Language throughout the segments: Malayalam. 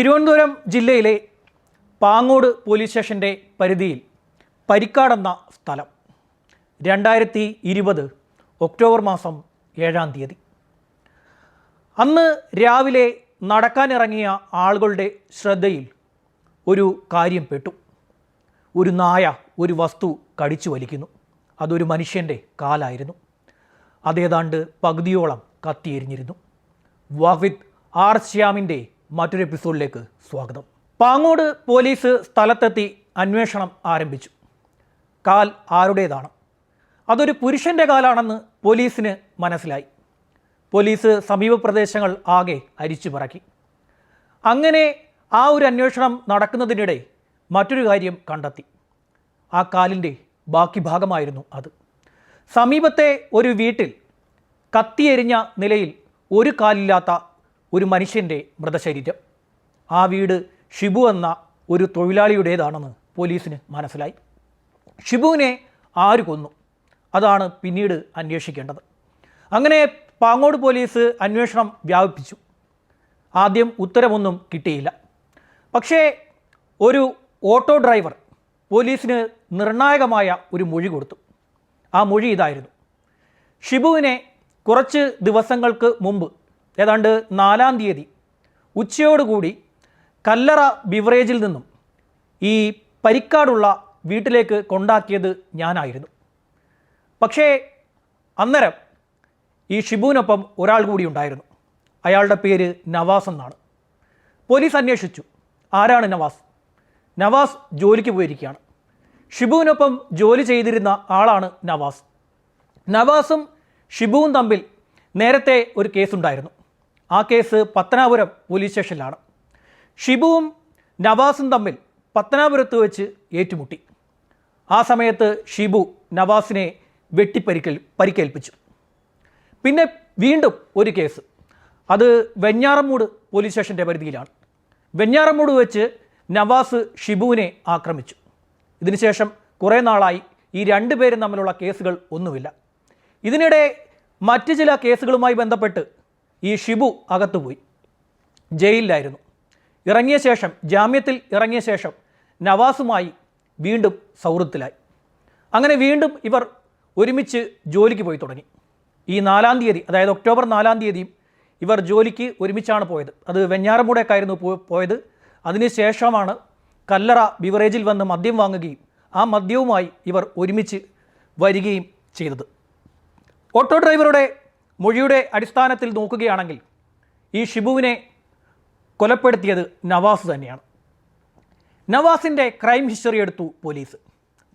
തിരുവനന്തപുരം ജില്ലയിലെ പാങ്ങോട് പോലീസ് സ്റ്റേഷന്റെ പരിധിയിൽ പരിക്കാടെന്ന സ്ഥലം രണ്ടായിരത്തി ഇരുപത് ഒക്ടോബർ മാസം ഏഴാം തീയതി. അന്ന് രാവിലെ നടക്കാനിറങ്ങിയ ആളുകളുടെ ശ്രദ്ധയിൽ ഒരു കാര്യം പെട്ടു. ഒരു നായ ഒരു വസ്തു കടിച്ചു വലിക്കുന്നു. അതൊരു മനുഷ്യന്റെ കാലായിരുന്നു. അതേതാണ്ട് പകുതിയോളം കത്തിയെരിഞ്ഞിരുന്നു. വാഹിദ് ആർ ശ്യാമിന്റെ മറ്റൊരു എപ്പിസോഡിലേക്ക് സ്വാഗതം. പാങ്ങോട് പോലീസ് സ്ഥലത്തെത്തി അന്വേഷണം ആരംഭിച്ചു. കാൽ ആരുടേതാണ്? അതൊരു പുരുഷന്റെ കാലാണെന്ന് പോലീസിന് മനസ്സിലായി. പോലീസ് സമീപ പ്രദേശങ്ങൾ ആകെ അരിച്ചു പറക്കി. അങ്ങനെ ആ ഒരു അന്വേഷണം നടക്കുന്നതിനിടെ മറ്റൊരു കാര്യം കണ്ടെത്തി. ആ കാലിന്റെ ബാക്കി ഭാഗമായിരുന്നു അത്. സമീപത്തെ ഒരു വീട്ടിൽ കത്തിയെരിഞ്ഞ നിലയിൽ ഒരു കാലില്ലാത്ത ഒരു മനുഷ്യന്റെ മൃതശരീരം. ആ വീട് ഷിബു എന്ന ഒരു തൊഴിലാളിയുടേതാണെന്ന് പോലീസിന് മനസ്സിലായി. ഷിബുവിനെ ആര് കൊന്നു? അതാണ് പിന്നീട് അന്വേഷിക്കേണ്ടത്. അങ്ങനെ പാങ്ങോട് പോലീസ് അന്വേഷണം വ്യാപിപ്പിച്ചു. ആദ്യം ഉത്തരമൊന്നും കിട്ടിയില്ല. പക്ഷേ ഒരു ഓട്ടോ ഡ്രൈവർ പോലീസിന് നിർണായകമായ ഒരു മൊഴി കൊടുത്തു. ആ മൊഴി ഇതായിരുന്നു. ഷിബുവിനെ കുറച്ച് ദിവസങ്ങൾക്ക് മുമ്പ് ഏതാണ്ട് നാലാം തീയതി ഉച്ചയോടുകൂടി കല്ലറ ബിവറേജിൽ നിന്നും ഈ പരിക്കാടുള്ള വീട്ടിലേക്ക് കൊണ്ടാക്കിയത് ഞാനായിരുന്നു. പക്ഷേ അന്നേരം ഈ ഷിബുവിനൊപ്പം ഒരാൾ കൂടി ഉണ്ടായിരുന്നു. അയാളുടെ പേര് നവാസ് എന്നാണ്. പോലീസ് അന്വേഷിച്ചു ആരാണ് നവാസ്? നവാസ് ജോലിക്ക് പോയിരിക്കുകയാണ്. ഷിബുവിനൊപ്പം ജോലി ചെയ്തിരുന്ന ആളാണ് നവാസ്. നവാസും ഷിബുവും തമ്മിൽ നേരത്തെ ഒരു കേസുണ്ടായിരുന്നു. ആ കേസ് പത്തനാപുരം പോലീസ് സ്റ്റേഷനിലാണ്. ഷിബുവും നവാസും തമ്മിൽ പത്തനാപുരത്ത് വെച്ച് ഏറ്റുമുട്ടി. ആ സമയത്ത് ഷിബു നവാസിനെ വെട്ടിപ്പരിക്കൽ പരിക്കേൽപ്പിച്ചു. പിന്നെ വീണ്ടും ഒരു കേസ്. അത് വെഞ്ഞാറമൂട് പോലീസ് സ്റ്റേഷന്റെ പരിധിയിലാണ്. വെഞ്ഞാറമൂട് വെച്ച് നവാസ് ഷിബുവിനെ ആക്രമിച്ചു. ഇതിനുശേഷം കുറേ നാളായി ഈ രണ്ടു പേരും തമ്മിലുള്ള കേസുകൾ ഒന്നുമില്ല. ഇതിനിടെ മറ്റ് ചില കേസുകളുമായി ബന്ധപ്പെട്ട് ഈ ഷിബു അകത്തുപോയി. ജയിലിലായിരുന്നു. ഇറങ്ങിയ ശേഷം ജാമ്യത്തിൽ ഇറങ്ങിയ ശേഷം നവാസുമായി വീണ്ടും സൗഹൃദത്തിലായി. അങ്ങനെ വീണ്ടും ഇവർ ഒരുമിച്ച് ജോലിക്ക് പോയി തുടങ്ങി. ഈ നാലാം തീയതി അതായത് ഒക്ടോബർ നാലാം തീയതിയും ഇവർ ജോലിക്ക് ഒരുമിച്ചാണ് പോയത്. അത് വെഞ്ഞാറമൂടേക്കായിരുന്നു പോയത്. അതിനുശേഷമാണ് കല്ലറ ബിവറേജിൽ വന്ന് മദ്യം വാങ്ങുകയും ആ മദ്യവുമായി ഇവർ ഒരുമിച്ച് വരികയും ചെയ്തത്. ഓട്ടോ ഡ്രൈവറുടെ മൊഴിയുടെ അടിസ്ഥാനത്തിൽ നോക്കുകയാണെങ്കിൽ ഈ ഷിബുവിനെ കൊലപ്പെടുത്തിയത് നവാസ് തന്നെയാണ്. നവാസിന്റെ ക്രൈം ഹിസ്റ്ററി എടുത്തു പോലീസ്.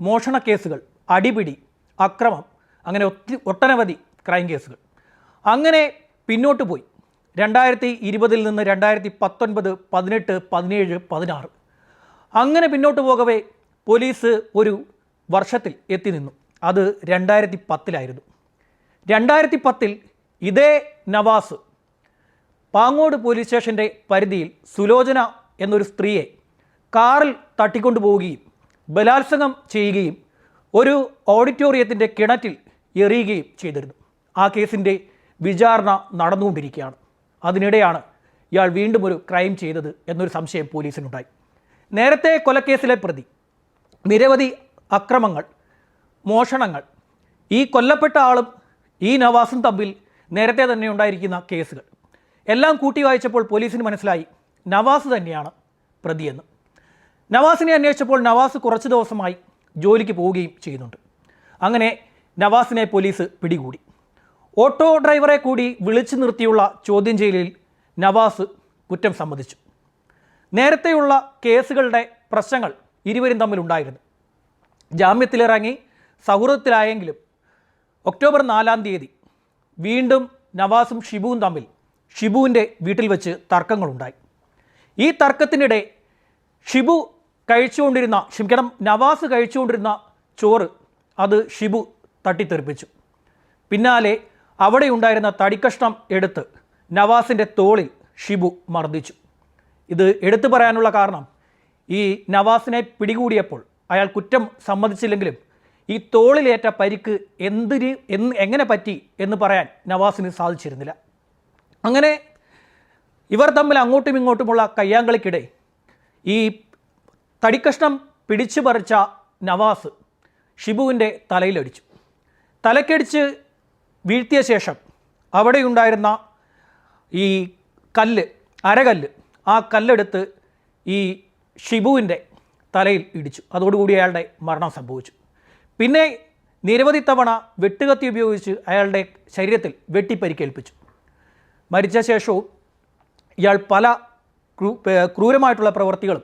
മോഷണ കേസുകൾ അടിപിടി അക്രമം അങ്ങനെ ഒത്തി ഒട്ടനവധി ക്രൈം കേസുകൾ. അങ്ങനെ പിന്നോട്ട് പോയി. രണ്ടായിരത്തി ഇരുപതിൽ നിന്ന് രണ്ടായിരത്തി പത്തൊൻപത് പതിനെട്ട് പതിനേഴ് പതിനാറ്. അങ്ങനെ പിന്നോട്ട് പോകവേ പോലീസ് ഒരു വർഷത്തിൽ എത്തി നിന്നു. അത് രണ്ടായിരത്തി പത്തിലായിരുന്നു രണ്ടായിരത്തി പത്തിൽ ഇതേ നവാസ്. പാങ്ങോട് പോലീസ് സ്റ്റേഷന്റെ പരിധിയിൽ സുലോചന എന്നൊരു സ്ത്രീയെ കാറിൽ തട്ടിക്കൊണ്ടു പോവുകയും ബലാത്സംഗം ചെയ്യുകയും ഒരു ഓഡിറ്റോറിയത്തിന്റെ കിണറ്റിൽ എറിയുകയും ചെയ്തിരുന്നു. ആ കേസിന്റെ വിചാരണ നടന്നുകൊണ്ടിരിക്കുകയാണ്. അതിനിടെയാണ് ഇയാൾ വീണ്ടും ഒരു ക്രൈം ചെയ്തത് എന്നൊരു സംശയം പോലീസിനുണ്ടായി. നേരത്തെ കൊലക്കേസിലെ പ്രതി നിരവധി അക്രമങ്ങൾ മോഷണങ്ങൾ ഈ കൊല്ലപ്പെട്ട ആളും ഈ നവാസും തമ്മിൽ നേരത്തെ തന്നെ ഉണ്ടായിരിക്കുന്ന കേസുകൾ. എല്ലാം കൂട്ടി വായിച്ചപ്പോൾ പോലീസിന് മനസ്സിലായി നവാസ് തന്നെയാണ് പ്രതിയെന്ന്. നവാസിനെ അന്വേഷിച്ചപ്പോൾ നവാസ് കുറച്ച് ദിവസമായി ജോലിക്ക് പോവുകയും ചെയ്യുന്നുണ്ട്. അങ്ങനെ നവാസിനെ പോലീസ് പിടികൂടി. ഓട്ടോ ഡ്രൈവറെ കൂടി വിളിച്ചു നിർത്തിയുള്ള ചോദ്യം ചെയ്യലിൽ നവാസ് കുറ്റം സമ്മതിച്ചു. നേരത്തെയുള്ള കേസുകളുടെ പ്രശ്നങ്ങൾ ഇരുവരും തമ്മിലുണ്ടായിരുന്നു ജാമ്യത്തിലിറങ്ങി സൗഹൃദത്തിലായെങ്കിലും ഒക്ടോബർ നാലാം തീയതി വീണ്ടും നവാസും ഷിബുവും തമ്മിൽ ഷിബുവിന്റെ വീട്ടിൽ വെച്ച് തർക്കങ്ങളുണ്ടായി. ഈ തർക്കത്തിനിടെ ഷിബു കഴിച്ചുകൊണ്ടിരുന്ന ക്ഷമിക്കണം നവാസ് കഴിച്ചുകൊണ്ടിരുന്ന ചോറ് അത് ഷിബു തട്ടിത്തെറിപ്പിച്ചു. പിന്നാലെ അവിടെ ഉണ്ടായിരുന്ന തടിക്കഷ്ണം എടുത്ത് നവാസിന്റെ തോളിൽ ഷിബു മർദ്ദിച്ചു. ഇത് എടുത്തു പറയാനുള്ള കാരണം ഈ നവാസിനെ പിടികൂടിയപ്പോൾ അയാൾ കുറ്റം സമ്മതിച്ചില്ലെങ്കിലും ഈ തോളിലേറ്റ പരിക്ക് എന്തിന് എന്ന് എങ്ങനെ പറ്റി എന്ന് പറയാൻ നവാസിന് സാധിച്ചിരുന്നില്ല. അങ്ങനെ ഇവർ തമ്മിൽ അങ്ങോട്ടും ഇങ്ങോട്ടുമുള്ള കയ്യാങ്കളിക്കിടെ ഈ തടിക്കഷ്ണം പിടിച്ചു പറിച്ച നവാസ് ഷിബുവിന്റെ തലയിലടിച്ചു. തലക്കടിച്ച് വീഴ്ത്തിയ ശേഷം അവിടെയുണ്ടായിരുന്ന ഈ കല്ല് അരകല്ല് ആ കല്ലെടുത്ത് ഈ ഷിബുവിന്റെ തലയിൽ ഇടിച്ചു. അതോടുകൂടി അയാളുടെ മരണം സംഭവിച്ചു. പിന്നെ നിരവധി തവണ വെട്ടുകത്തി ഉപയോഗിച്ച് അയാളുടെ ശരീരത്തിൽ വെട്ടിപ്പരിക്കേൽപ്പിച്ചു. മരിച്ച ശേഷവും ഇയാൾ പല ക്രൂ ക്രൂരമായിട്ടുള്ള പ്രവൃത്തികളും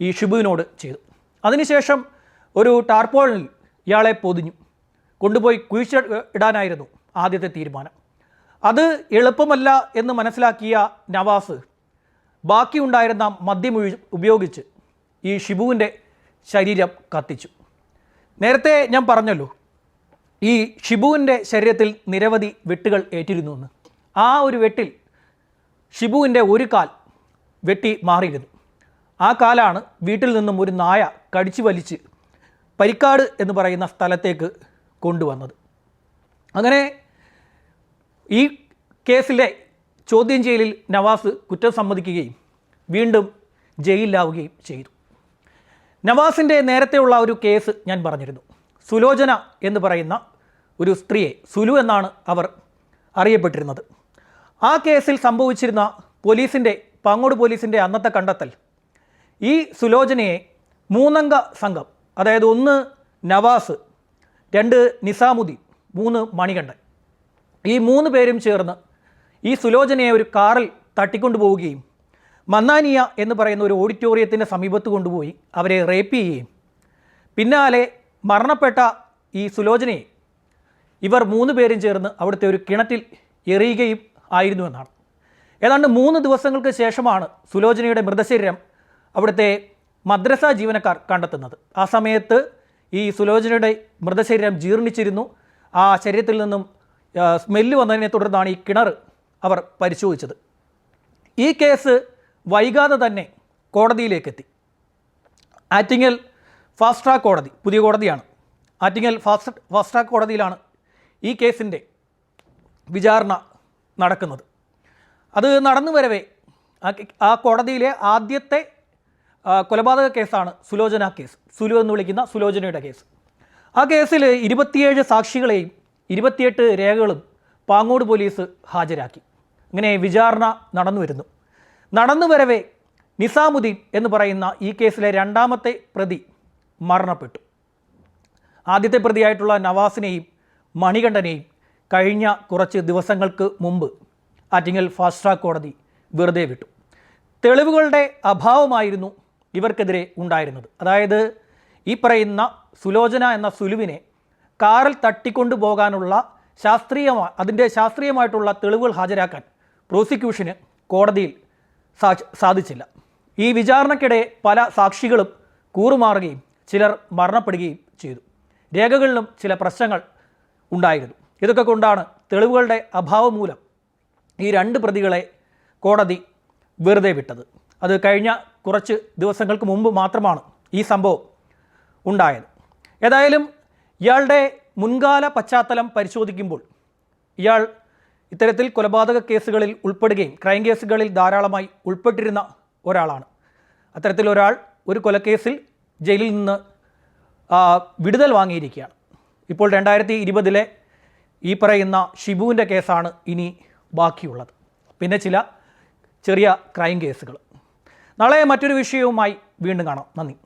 ഈ ഷിബുവിനോട് ചെയ്തു. അതിനുശേഷം ഒരു ടാർപോളിൽ ഇയാളെ പൊതിഞ്ഞു. കൊണ്ടുപോയി കുഴിച്ച ഇടാനായിരുന്നു ആദ്യത്തെ തീരുമാനം. അത് എളുപ്പമല്ല എന്ന് മനസ്സിലാക്കിയ നവാസ് ബാക്കിയുണ്ടായിരുന്ന മദ്യം ഉപ- ഉപയോഗിച്ച് ഈ ഷിബുവിന്റെ ശരീരം കത്തിച്ചു. നേരത്തെ ഞാൻ പറഞ്ഞല്ലോ ഈ ഷിബുവിന്റെ ശരീരത്തിൽ നിരവധി വെട്ടുകൾ ഏറ്റിരുന്നു എന്ന്. ആ ഒരു വെട്ടിൽ ഷിബുവിന്റെ ഒരു കാൽ വെട്ടി മാറിയിരുന്നു. ആ കാലാണ് വീട്ടിൽ നിന്നും ഒരു നായ കടിച്ചു വലിച്ച് പരിക്കാട് എന്ന് പറയുന്ന സ്ഥലത്തേക്ക് കൊണ്ടുവന്നത്. അങ്ങനെ ഈ കേസിലെ ചോദ്യം ചെയ്യലിൽ നവാസ് കുറ്റം സമ്മതിക്കുകയും വീണ്ടും ജയിലിലാവുകയും ചെയ്തു. നവാസിന്റെ നേരത്തെയുള്ള ഒരു കേസ് ഞാൻ പറഞ്ഞിരുന്നു. സുലോചന എന്ന് പറയുന്ന ഒരു സ്ത്രീയെ സുലു എന്നാണ് അവർ അറിയപ്പെട്ടിരുന്നത്. ആ കേസിൽ സംഭവിച്ചിരുന്ന പോലീസിന്റെ പാങ്ങോട് പോലീസിന്റെ അന്നത്തെ കണ്ടെത്തൽ ഈ സുലോചനയെ മൂന്നംഗ സംഘം അതായത് ഒന്ന് നവാസ് രണ്ട് നിസാമുദ്ദീൻ മൂന്ന് മണികണ്ഠൻ ഈ മൂന്ന് പേരും ചേർന്ന് ഈ സുലോചനയെ ഒരു കാറിൽ തട്ടിക്കൊണ്ടു പോവുകയും മന്നാനിയ എന്ന് പറയുന്ന ഒരു ഓഡിറ്റോറിയത്തിന്റെ സമീപത്ത് കൊണ്ടുപോയി അവരെ റേപ്പ് ചെയ്യുകയും പിന്നാലെ മരണപ്പെട്ട ഈ സുലോചനയെ ഇവർ മൂന്ന് പേരും ചേർന്ന് അവിടുത്തെ ഒരു കിണറ്റിൽ എറിയുകയും ആയിരുന്നു എന്നാണ്. ഏതാണ്ട് മൂന്ന് ദിവസങ്ങൾക്ക് ശേഷമാണ് സുലോചനയുടെ മൃതശരീരം അവിടുത്തെ മദ്രസ ജീവനക്കാർ കണ്ടെത്തുന്നത്. ആ സമയത്ത് ഈ സുലോചനയുടെ മൃതശരീരം ജീർണിച്ചിരുന്നു. ആ ശരീരത്തിൽ നിന്നും സ്മെല്ല് വന്നതിനെ തുടർന്നാണ് ഈ കിണർ അവർ പരിശോധിച്ചത്. ഈ കേസ് വൈകാതെ തന്നെ കോടതിയിലേക്കെത്തി. ആറ്റിങ്ങൽ ഫാസ്റ്റ് ട്രാക്ക് കോടതി പുതിയ കോടതിയാണ്. ആറ്റിങ്ങൽ ഫാസ്റ്റ് ഫാസ്റ്റ് ട്രാക്ക് കോടതിയിലാണ് ഈ കേസിന്റെ വിചാരണ നടക്കുന്നത്. അത് നടന്നു വരവേ ആ കോടതിയിലെ ആദ്യത്തെ കൊലപാതക കേസാണ് സുലോചന കേസ്. സുലു എന്ന് വിളിക്കുന്ന സുലോചനയുടെ കേസ്. ആ കേസിൽ ഇരുപത്തിയേഴ് സാക്ഷികളെയും ഇരുപത്തിയെട്ട് രേഖകളും പാങ്ങോട് പോലീസ് ഹാജരാക്കി. ഇങ്ങനെ വിചാരണ നടന്നു വരുന്നു. നടന്നു വരവേ നിസാമുദ്ദീൻ എന്ന് പറയുന്ന ഈ കേസിലെ രണ്ടാമത്തെ പ്രതി മരണപ്പെട്ടു. ആദ്യത്തെ പ്രതിയായിട്ടുള്ള നവാസിനെയും മണികണ്ഠനെയും കഴിഞ്ഞ കുറച്ച് ദിവസങ്ങൾക്ക് മുമ്പ് ആറ്റിങ്ങൽ ഫാസ്റ്റ് ട്രാക്ക് കോടതി വെറുതെ വിട്ടു. തെളിവുകളുടെ അഭാവമായിരുന്നു ഇവർക്കെതിരെ ഉണ്ടായിരുന്നത്. അതായത് ഈ പറയുന്ന സുലോചന എന്ന സുലുവിനെ കാറിൽ തട്ടിക്കൊണ്ടു പോകാനുള്ള ശാസ്ത്രീയമായ അതിന്റെ ശാസ്ത്രീയമായിട്ടുള്ള തെളിവുകൾ ഹാജരാക്കാൻ പ്രോസിക്യൂഷന് കോടതിയിൽ സാധിച്ചില്ല. ഈ വിചാരണയ്ക്കിടെ പല സാക്ഷികളും കൂറുമാറുകയും ചിലർ മരണപ്പെടുകയും ചെയ്തു. രേഖകളിലും ചില പ്രശ്നങ്ങൾ ഉണ്ടായിരുന്നു. ഇതൊക്കെ കൊണ്ടാണ് തെളിവുകളുടെ അഭാവം മൂലം ഈ രണ്ട് പ്രതികളെ കോടതി വെറുതെ വിട്ടത്. അത് കഴിഞ്ഞ കുറച്ച് ദിവസങ്ങൾക്ക് മുമ്പ് മാത്രമാണ് ഈ സംഭവം ഉണ്ടായത്. ഏതായാലും ഇയാളുടെ മുൻകാല പശ്ചാത്തലം പരിശോധിക്കുമ്പോൾ ഇയാൾ ഇത്തരത്തിൽ കൊലപാതക കേസുകളിൽ ഉൾപ്പെടുകയും ക്രൈം കേസുകളിൽ ധാരാളമായി ഉൾപ്പെട്ടിരുന്ന ഒരാളാണ്. അത്തരത്തിൽ ഒരാൾ ഒരു കൊലക്കേസിൽ ജയിലിൽ നിന്ന് വിടുതൽ വാങ്ങിയിരിക്കുകയാണ്. ഇപ്പോൾ രണ്ടായിരത്തി ഇരുപതിലെ ഈ പറയുന്ന ഷിബുവിന്റെ കേസാണ് ഇനി ബാക്കിയുള്ളത്. പിന്നെ ചില ചെറിയ ക്രൈം കേസുകൾ. നാളെ മറ്റൊരു വിഷയവുമായി വീണ്ടും കാണാം. നന്ദി.